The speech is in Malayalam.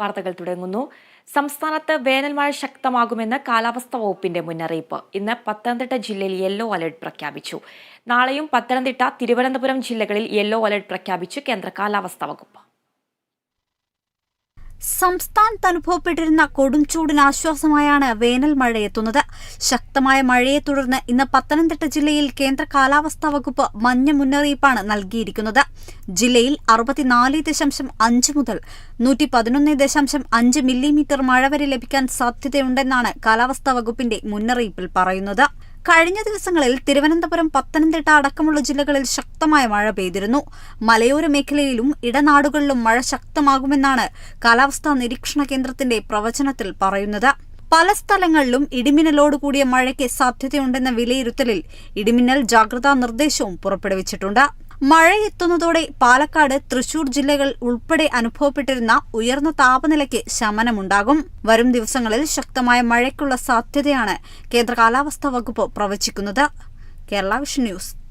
വാർത്തകൾ തുടങ്ങുന്നു. സംസ്ഥാനത്ത് വേനൽമഴ ശക്തമാകുമെന്ന് കാലാവസ്ഥാ വകുപ്പിന്റെ മുന്നറിയിപ്പ്. ഇന്ന് പത്തനംതിട്ട ജില്ലയിൽ യെല്ലോ അലർട്ട് പ്രഖ്യാപിച്ചു. നാളെയും പത്തനംതിട്ട തിരുവനന്തപുരം ജില്ലകളിൽ യെല്ലോ അലർട്ട് പ്രഖ്യാപിച്ചു കേന്ദ്ര കാലാവസ്ഥാ വകുപ്പ്. സംസ്ഥാനത്ത് അനുഭവപ്പെട്ടിരുന്ന കൊടുംചൂടിന് ആശ്വാസമായാണ് വേനൽ മഴയെത്തുന്നത്. ശക്തമായ മഴയെ തുടർന്ന് ഇന്ന് പത്തനംതിട്ട ജില്ലയിൽ കേന്ദ്ര കാലാവസ്ഥാ വകുപ്പ് മഞ്ഞ മുന്നറിയിപ്പാണ് നൽകിയിരിക്കുന്നത്. ജില്ലയിൽ അറുപത്തിനാല് ദശാംശം അഞ്ച് മുതൽ നൂറ്റി പതിനൊന്ന് ദശാംശം അഞ്ച് മില്ലിമീറ്റർ മഴ വരെ ലഭിക്കാൻ സാധ്യതയുണ്ടെന്നാണ് കാലാവസ്ഥാ വകുപ്പിന്റെ മുന്നറിയിപ്പിൽ പറയുന്നത്. കഴിഞ്ഞ ദിവസങ്ങളിൽ തിരുവനന്തപുരം പത്തനംതിട്ട അടക്കമുള്ള ജില്ലകളിൽ ശക്തമായ മഴ പെയ്തിരുന്നു. മലയോര മേഖലയിലും ഇടനാടുകളിലും മഴ ശക്തമാകുമെന്നാണ് കാലാവസ്ഥാ നിരീക്ഷണ കേന്ദ്രത്തിന്റെ പ്രവചനത്തിൽ പറയുന്നത്. പല സ്ഥലങ്ങളിലും ഇടിമിന്നലോട് കൂടിയ മഴയ്ക്ക് സാധ്യതയുണ്ടെന്ന വിലയിരുത്തലിൽ ഇടിമിന്നൽ ജാഗ്രതാ നിർദ്ദേശവും പുറപ്പെടുവിച്ചിട്ടുണ്ട്. മഴ എത്തുന്നതോടെ പാലക്കാട് തൃശൂർ ജില്ലകൾ ഉൾപ്പെടെ അനുഭവപ്പെട്ടിരുന്ന ഉയർന്ന താപനിലയ്ക്ക് ശമനമുണ്ടാകും. വരും ദിവസങ്ങളിൽ ശക്തമായ മഴയ്ക്കുള്ള സാധ്യതയാണ് കേന്ദ്ര കാലാവസ്ഥാ വകുപ്പ് പ്രവചിക്കുന്നത്. Kerala vision news